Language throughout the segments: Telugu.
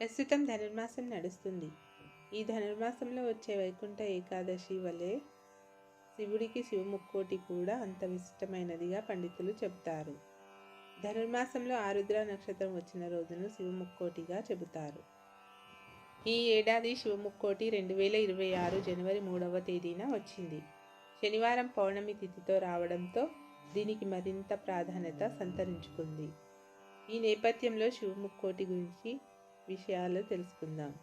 ప్రస్తుతం ధనుర్మాసం నడుస్తుంది. ఈ ధనుర్మాసంలో వచ్చే వైకుంఠ ఏకాదశి వలె శివుడికి శివముక్కోటి కూడా అంత విశిష్టమైనదిగా పండితులు చెబుతారు. ధనుర్మాసంలో ఆరుద్ర నక్షత్రం వచ్చిన రోజును శివముక్కోటిగా చెబుతారు. ఈ ఏడాది శివముక్కోటి రెండు వేల ఇరవై ఆరు జనవరి మూడవ తేదీన వచ్చింది. శనివారం పౌర్ణమి తిథితో రావడంతో దీనికి మరింత ప్రాధాన్యత సంతరించుకుంది. ఈ నేపథ్యంలో శివముక్కోటి గురించి విషయాలు తెలుసుకుందాం.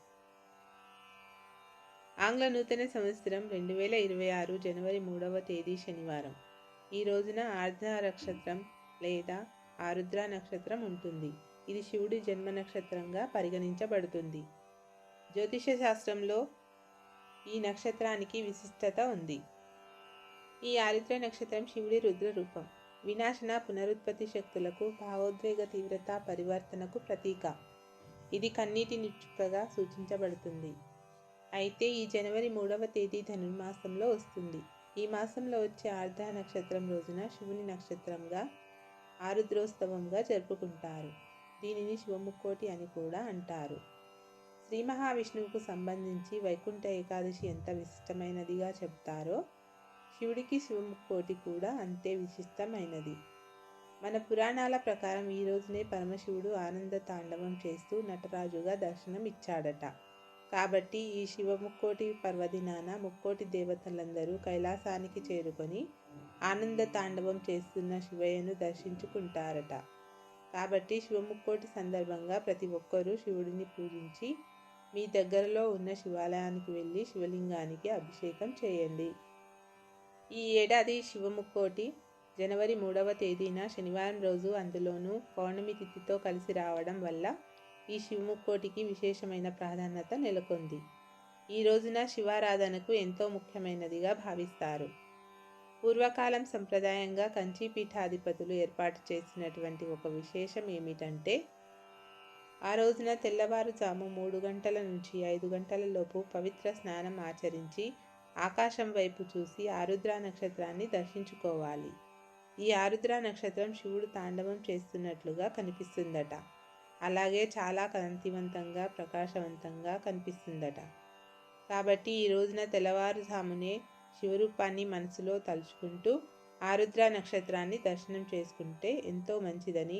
ఆంగ్ల నూతన సంవత్సరం రెండు వేల ఇరవై ఆరు జనవరి మూడవ తేదీ శనివారం. ఈ రోజున ఆర్ద్ర నక్షత్రం లేదా ఆరుద్ర నక్షత్రం ఉంటుంది. ఇది శివుడి జన్మ నక్షత్రంగా పరిగణించబడుతుంది. జ్యోతిష శాస్త్రంలో ఈ నక్షత్రానికి విశిష్టత ఉంది. ఈ ఆరుద్ర నక్షత్రం శివుడి రుద్ర రూపం. వినాశన పునరుత్పత్తి శక్తులకు భావోద్వేగ తీవ్రత పరివర్తనకు ప్రతీక. ఇది కన్నీటి నిచ్చుకగా సూచించబడుతుంది. అయితే ఈ జనవరి మూడవ తేదీ ధనుర్మాసంలో వస్తుంది. ఈ మాసంలో వచ్చే ఆర్ధ నక్షత్రం రోజున శివుని నక్షత్రంగా ఆరుద్రోత్సవంగా జరుపుకుంటారు. దీనిని శివముక్కోటి అని కూడా అంటారు. శ్రీ మహావిష్ణువుకు సంబంధించి వైకుంఠ ఏకాదశి ఎంత విశిష్టమైనదిగా చెప్తారో శివుడికి శివముక్కోటి కూడా అంతే విశిష్టమైనది. మన పురాణాల ప్రకారం ఈ రోజునే పరమశివుడు ఆనంద తాండవం చేస్తూ నటరాజుగా దర్శనం ఇచ్చాడట కాబట్టి ఈ శివముక్కోటి పర్వదినాన ముక్కోటి దేవతలందరూ కైలాసానికి చేరుకొని ఆనంద తాండవం చేస్తున్న శివయ్యను దర్శించుకుంటారట. కాబట్టి శివముక్కోటి సందర్భంగా ప్రతి ఒక్కరూ శివుడిని పూజించి మీ దగ్గరలో ఉన్న శివాలయానికి వెళ్ళి శివలింగానికి అభిషేకం చేయండి. ఈ ఏడాది శివముక్కోటి జనవరి మూడవ తేదీన శనివారం రోజు అందులోనూ పౌర్ణమి తిథితో కలిసి రావడం వల్ల ఈ శివముక్కోటికి విశేషమైన ప్రాధాన్యత నెలకొంది. ఈ రోజున శివారాధనకు ఎంతో ముఖ్యమైనదిగా భావిస్తారు. పూర్వకాలం సంప్రదాయంగా కంచి పీఠాధిపతులు ఏర్పాటు చేసినటువంటి ఒక విశేషం ఏమిటంటే ఆ రోజున తెల్లవారుజాము మూడు గంటల నుంచి ఐదు గంటల లోపు పవిత్ర స్నానం ఆచరించి ఆకాశం వైపు చూసి ఆరుద్ర నక్షత్రాన్ని దర్శించుకోవాలి. ఈ ఆరుద్ర నక్షత్రం శివుడు తాండవం చేస్తున్నట్లుగా కనిపిస్తుందట. అలాగే చాలా కాంతివంతంగా ప్రకాశవంతంగా కనిపిస్తుందట. కాబట్టి ఈ రోజున తెల్లవారుజామునే శివరూపాన్ని మనసులో తలుచుకుంటూ ఆరుద్ర నక్షత్రాన్ని దర్శనం చేసుకుంటే ఎంతో మంచిదని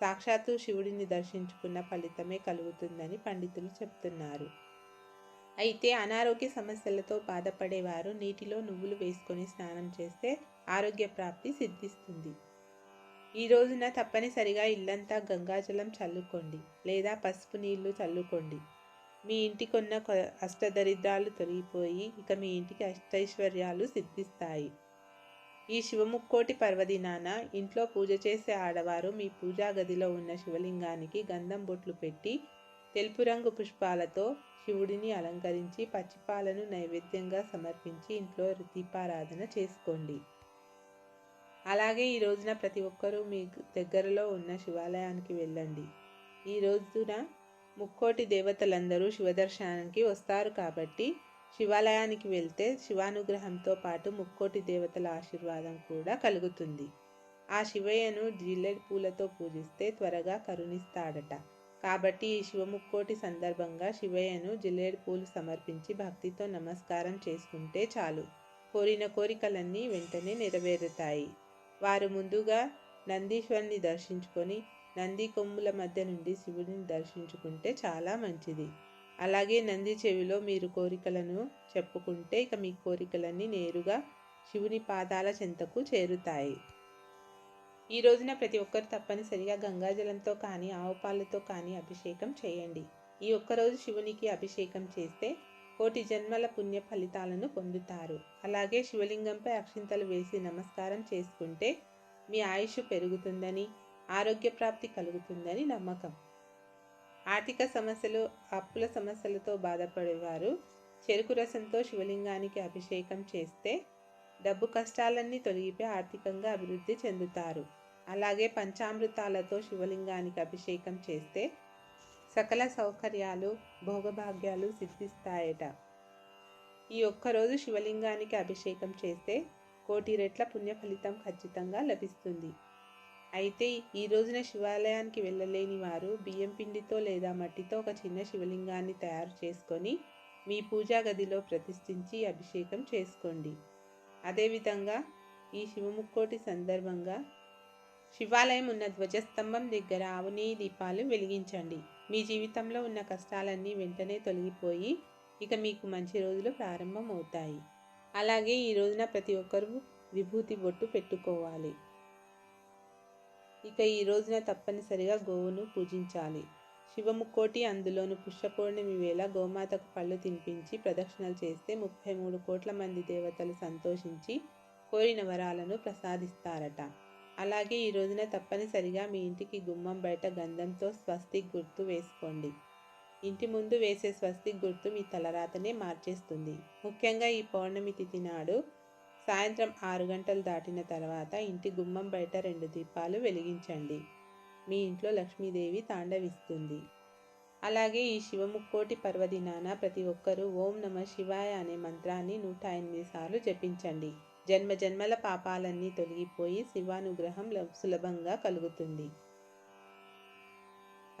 సాక్షాత్తు శివుడిని దర్శించుకున్న ఫలితమే కలుగుతుందని పండితులు చెప్తున్నారు. అయితే అనారోగ్య సమస్యలతో బాధపడేవారు నీటిలో నువ్వులు వేసుకొని స్నానం చేస్తే ఆరోగ్య ప్రాప్తి సిద్ధిస్తుంది. ఈ రోజున తప్పనిసరిగా ఇల్లంతా గంగాజలం చల్లుకోండి లేదా పసుపు నీళ్ళు చల్లుకోండి. మీ ఇంటికున్న అష్టదరిద్రాలు తొలగిపోయి ఇక మీ ఇంటికి అష్టైశ్వర్యాలు సిద్ధిస్తాయి. ఈ శివముక్కోటి పర్వదినాన ఇంట్లో పూజ చేసే ఆడవారు మీ పూజా గదిలో ఉన్న శివలింగానికి గంధం బొట్లు పెట్టి తెలుపు రంగు పుష్పాలతో శివుడిని అలంకరించి పచ్చిపాలను నైవేద్యంగా సమర్పించి ఇంట్లో దీపారాధన చేసుకోండి. అలాగే ఈ రోజున ప్రతి ఒక్కరూ మీ దగ్గరలో ఉన్న శివాలయానికి వెళ్ళండి. ఈ రోజున ముక్కోటి దేవతలందరూ శివదర్శనానికి వస్తారు కాబట్టి శివాలయానికి వెళ్తే శివానుగ్రహంతో పాటు ముక్కోటి దేవతల ఆశీర్వాదం కూడా కలుగుతుంది. ఆ శివయ్యను జిల్లెడ్ పూలతో పూజిస్తే త్వరగా కరుణిస్తాడట. కాబట్టి ఈ శివముక్కోటి సందర్భంగా శివయ్యను జిల్లేడు పూలు సమర్పించి భక్తితో నమస్కారం చేసుకుంటే చాలు. కోరిన కోరికలన్నీ వెంటనే నెరవేరుతాయి. వారు ముందుగా నందీశ్వరుని దర్శించుకొని నంది కొమ్ముల మధ్య నుండి శివుడిని దర్శించుకుంటే చాలా మంచిది. అలాగే నంది చెవిలో మీరు కోరికలను చెప్పుకుంటే ఇక మీ కోరికలన్నీ నేరుగా శివుని పాదాల చెంతకు చేరుతాయి. ఈ రోజున ప్రతి ఒక్కరు తప్పనిసరిగా గంగాజలంతో కానీ ఆవు పాలతో కానీ అభిషేకం చేయండి. ఈ ఒక్కరోజు శివునికి అభిషేకం చేస్తే కోటి జన్మల పుణ్య ఫలితాలను పొందుతారు. అలాగే శివలింగంపై అక్షింతలు వేసి నమస్కారం చేసుకుంటే మీ ఆయుష్ పెరుగుతుందని ఆరోగ్య ప్రాప్తి కలుగుతుందని నమ్మకం. ఆర్థిక సమస్యలు అప్పుల సమస్యలతో బాధపడేవారు చెరుకు రసంతో శివలింగానికి అభిషేకం చేస్తే డబ్బు కష్టాలన్నీ తొలగిపోయి ఆర్థికంగా అభివృద్ధి చెందుతారు. అలాగే పంచామృతాలతో శివలింగానికి అభిషేకం చేస్తే సకల సౌకర్యాలు భోగభాగ్యాలు సిద్ధిస్తాయట. ఈ ఒక్కరోజు శివలింగానికి అభిషేకం చేస్తే కోటి రెట్ల పుణ్య ఫలితం ఖచ్చితంగా లభిస్తుంది. అయితే ఈ రోజున శివాలయానికి వెళ్ళలేని వారు బియ్యం పిండితో లేదా మట్టితో ఒక చిన్న శివలింగాన్ని తయారు చేసుకొని మీ పూజా గదిలో ప్రతిష్ఠించి అభిషేకం చేసుకోండి. అదేవిధంగా ఈ శివముక్కోటి సందర్భంగా శివాలయం ఉన్న ధ్వజస్తంభం దగ్గర ఆవు దీపాలు వెలిగించండి. మీ జీవితంలో ఉన్న కష్టాలన్నీ వెంటనే తొలగిపోయి ఇక మీకు మంచి రోజులు ప్రారంభం అవుతాయి అలాగే ఈ రోజున ప్రతి ఒక్కరూ విభూతి బొట్టు పెట్టుకోవాలి. ఇక ఈ రోజున తప్పనిసరిగా గోవును పూజించాలి. శివముక్కోటి అందులోను పుష్యపూర్ణమి వేళ గోమాతకు పళ్ళు తినిపించి ప్రదక్షిణలు చేస్తే ముప్పై మూడు కోట్ల మంది దేవతలు సంతోషించి కోరిన వరాలను ప్రసాదిస్తారట. అలాగే ఈ రోజున తప్పనిసరిగా మీ ఇంటికి గుమ్మం బయట గంధంతో స్వస్తిక్ గుర్తు వేసుకోండి. ఇంటి ముందు వేసే స్వస్తిక్ గుర్తు మీ తలరాతనే మార్చేస్తుంది. ముఖ్యంగా ఈ పౌర్ణమి తిథి నాడు సాయంత్రం ఆరు గంటలు దాటిన తర్వాత ఇంటి గుమ్మం బయట రెండు దీపాలు వెలిగించండి. మీ ఇంట్లో లక్ష్మీదేవి తాండవిస్తుంది. అలాగే ఈ శివముక్కోటి పర్వదినాన ప్రతి ఒక్కరూ ఓం నమ శివాయ అనే మంత్రాన్ని నూట ఎనిమిది సార్లు జపించండి. జన్మ జన్మల పాపాలన్నీ తొలగిపోయి శివానుగ్రహం ల- సులభంగా కలుగుతుంది.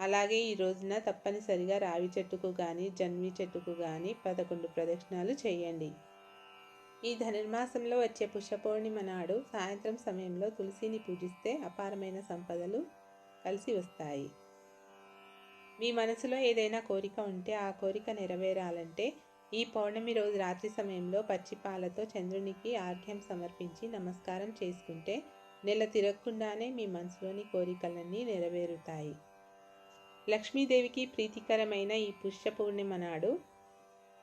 అలాగే ఈ రోజున తప్పనిసరిగా రావి చెట్టుకు కానీ జన్మి చెట్టుకు కానీ పదకొండు ప్రదక్షిణాలు చేయండి. ఈ ధనుర్మాసంలో వచ్చే పుష్య పౌర్ణిమ నాడు సాయంత్రం సమయంలో తులసిని పూజిస్తే అపారమైన సంపదలు కలిసి వస్తాయి. మీ మనసులో ఏదైనా కోరిక ఉంటే ఆ కోరిక నెరవేరాలంటే ఈ పౌర్ణమి రోజు రాత్రి సమయంలో పచ్చిపాలతో చంద్రునికి ఆర్ఘ్యం సమర్పించి నమస్కారం చేసుకుంటే నెల తిరగకుండానే మీ మనసులోని కోరికలన్నీ నెరవేరుతాయి. లక్ష్మీదేవికి ప్రీతికరమైన ఈ పుష్య పూర్ణిమ నాడు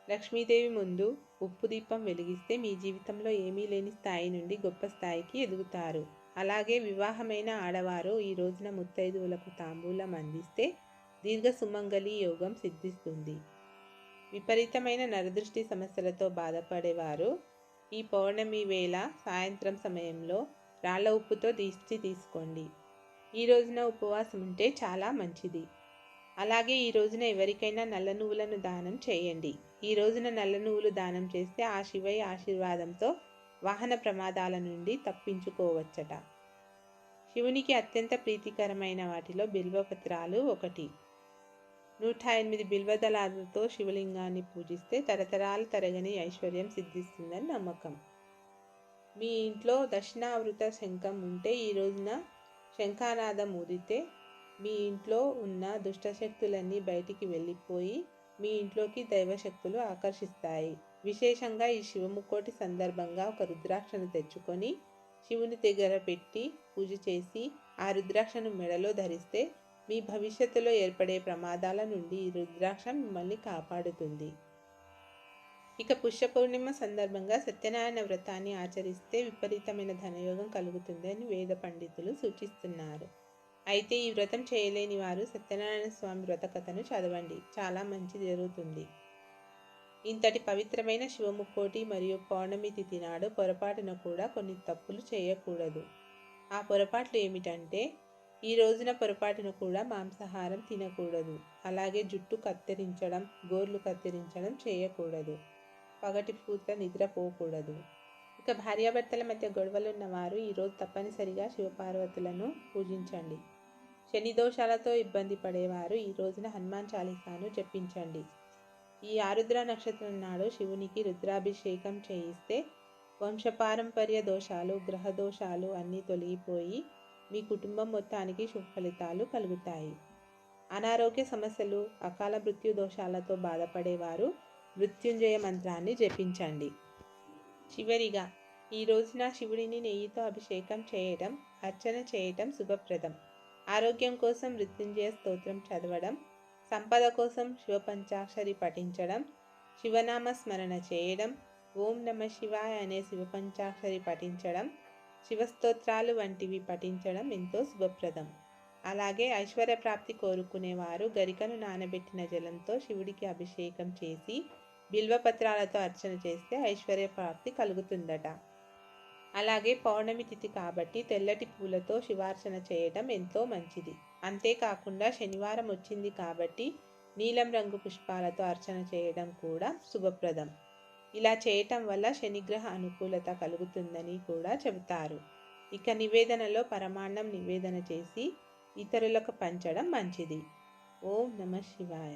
లక్ష్మీదేవి ముందు ఉప్పు దీపం వెలిగిస్తే మీ జీవితంలో ఏమీ లేని స్థాయి నుండి గొప్ప స్థాయికి ఎదుగుతారు. అలాగే వివాహమైన ఆడవారు ఈ రోజున ముత్తైదువులకు తాంబూలం అందిస్తే దీర్ఘ సుమంగళి యోగం సిద్ధిస్తుంది. విపరీతమైన నరదృష్టి సమస్యలతో బాధపడేవారు. ఈ పౌర్ణమి వేళ సాయంత్రం సమయంలో రాళ్ళ ఉప్పుతో దిష్టి తీసుకోండి. ఈ రోజున ఉపవాసం ఉంటే చాలా మంచిది. అలాగే ఈ రోజున ఎవరికైనా నల్ల నువ్వులను దానం చేయండి. ఈ రోజున నల్ల నువ్వులు దానం చేస్తే ఆ శివయ్య ఆశీర్వాదంతో వాహన ప్రమాదాల నుండి తప్పించుకోవచ్చట. శివునికి అత్యంత ప్రీతికరమైన వాటిలో బిల్వపత్రాలు ఒకటి. నూట ఎనిమిది బిల్వదళాలతో శివలింగాన్ని పూజిస్తే తరతరాలు తరగని ఐశ్వర్యం సిద్ధిస్తుందని నమ్మకం. మీ ఇంట్లో దక్షిణావృత శంఖం ఉంటే ఈ రోజున శంఖానాదం ఊదితే మీ ఇంట్లో ఉన్న దుష్టశక్తులన్నీ బయటికి వెళ్ళిపోయి మీ ఇంట్లోకి దైవశక్తులు ఆకర్షిస్తాయి. విశేషంగా ఈ శివముక్కోటి సందర్భంగా ఒక రుద్రాక్షను తెచ్చుకొని శివుని దగ్గర పెట్టి పూజ చేసి ఆ రుద్రాక్షను మెడలో ధరిస్తే మీ భవిష్యత్తులో ఏర్పడే ప్రమాదాల నుండి రుద్రాక్ష మిమ్మల్ని కాపాడుతుంది. ఇక పుష్య పౌర్ణిమ సందర్భంగా సత్యనారాయణ వ్రతాన్ని ఆచరిస్తే విపరీతమైన ధనయోగం కలుగుతుందని వేద పండితులు సూచిస్తున్నారు. అయితే ఈ వ్రతం చేయలేని వారు సత్యనారాయణ స్వామి వ్రత కథను చదవండి. చాలా మంచి జరుగుతుంది. ఇంతటి పవిత్రమైన శివముక్కోటి మరియు పౌర్ణమి తిథి నాడు పొరపాటున కూడా కొన్ని తప్పులు చేయకూడదు. ఆ పొరపాట్లు ఏమిటంటే ఈ రోజున పొరపాటున కూడా మాంసాహారం తినకూడదు. అలాగే జుట్టు కత్తిరించడం గోర్లు కత్తిరించడం చేయకూడదు. పగటి పూట నిద్రపోకూడదు ఇక భార్యాభర్తల మధ్య గొడవలున్న వారు ఈరోజు తప్పనిసరిగా శివపార్వతులను పూజించండి. శని దోషాలతో ఇబ్బంది పడేవారు ఈ రోజున హనుమాన్ చాలీసాను జపించండి. ఈ ఆరుద్ర నక్షత్రం నాడు శివునికి రుద్రాభిషేకం చేయిస్తే వంశపారంపర్య దోషాలు గ్రహ దోషాలు అన్నీ తొలగిపోయి మీ కుటుంబం మొత్తానికి శుభఫలితాలు కలుగుతాయి. అనారోగ్య సమస్యలు అకాల మృత్యు దోషాలతో బాధపడేవారు మృత్యుంజయ మంత్రాన్ని జపించండి. చివరిగా ఈ రోజున శివుడిని నెయ్యితో అభిషేకం చేయటం అర్చన చేయటం శుభప్రదం. ఆరోగ్యం కోసం మృత్యుంజయ స్తోత్రం చదవడం సంపద కోసం శివపంచాక్షరి పఠించడం శివనామ స్మరణ చేయడం ఓం నమ శివాయ అనే శివపంచాక్షరి పఠించడం శివస్తోత్రాలు వంటివి పఠించడం ఎంతో శుభప్రదం. అలాగే ఐశ్వర్య ప్రాప్తి కోరుకునేవారు గరికను నానబెట్టిన జలంతో శివుడికి అభిషేకం చేసి బిల్వపత్రాలతో అర్చన చేస్తే ఐశ్వర్య ప్రాప్తి కలుగుతుందట. అలాగే పౌర్ణమి తిథి కాబట్టి తెల్లటి పూలతో శివార్చన చేయటం ఎంతో మంచిది. అంతేకాకుండా శనివారం వచ్చింది కాబట్టి నీలం రంగు పుష్పాలతో అర్చన చేయడం కూడా శుభప్రదం. ఇలా చేయటం వల్ల శనిగ్రహ అనుకూలత కలుగుతుందని కూడా చెబుతారు. ఇక నివేదనలో పరమాన్నం నివేదన చేసి ఇతరులకు పంచడం మంచిది. ఓం నమ శివాయ.